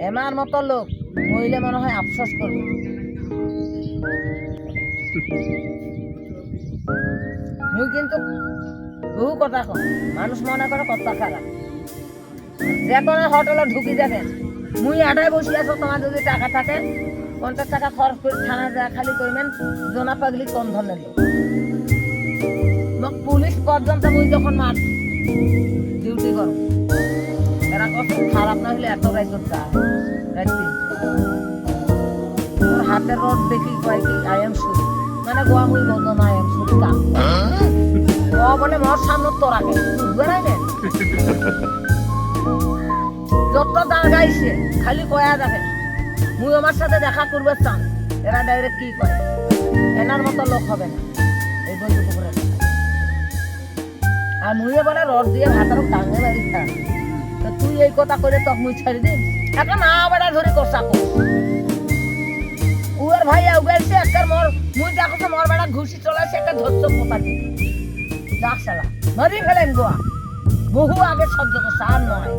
এমার মতো লোক মহিলা মনে হয় আফসোস করবে মুই কিন্তু বহু কথা কম মানুষ মনে করে কথা খারাপ যে কোনো হোটেলে ঢুকি যাবেন মুই আটায় বসে আছো তোমার যদি টাকা থাকে পঞ্চাশ টাকা খরচ করে থানা যা খালি করবেন জোনা পাগলি কম ধরনের লোক পুলিশ পর্যন্ত মুই যখন মার ডিউটি করো না এত রাইত রাখছি ওর হাতের রড দেখি কয় কি আই এম মানে গোয়া মুই বলতো না আই এম সুরি কাম ও বলে, মোর সামনে তো রাখে বুঝবে নাই নে? যত দাঁড় গাইছে খালি কয়া দেখে মুই আমার সাথে দেখা করবে চান, এরা ডাইরেক্ট কি করে এনার মতো লোক হবে না। এই বন্ধু আর মুইয়ে বলে, রড দিয়ে ভাতার টাঙে বাড়ি তুই এই কথা করে তক মুই ছাড়ি দিন একা না বেড়া ধরে কষা কর উয়ার ভাই উগাইছে একবার মর, মুই দেখো তো মর বেড়া ঘুষি চলাইছে, একটা ধরছ কথা দিয়ে। ডাক শালা মারি ফেলেন গোয়া। বহু আগে সহ্য করছে, আর নয়।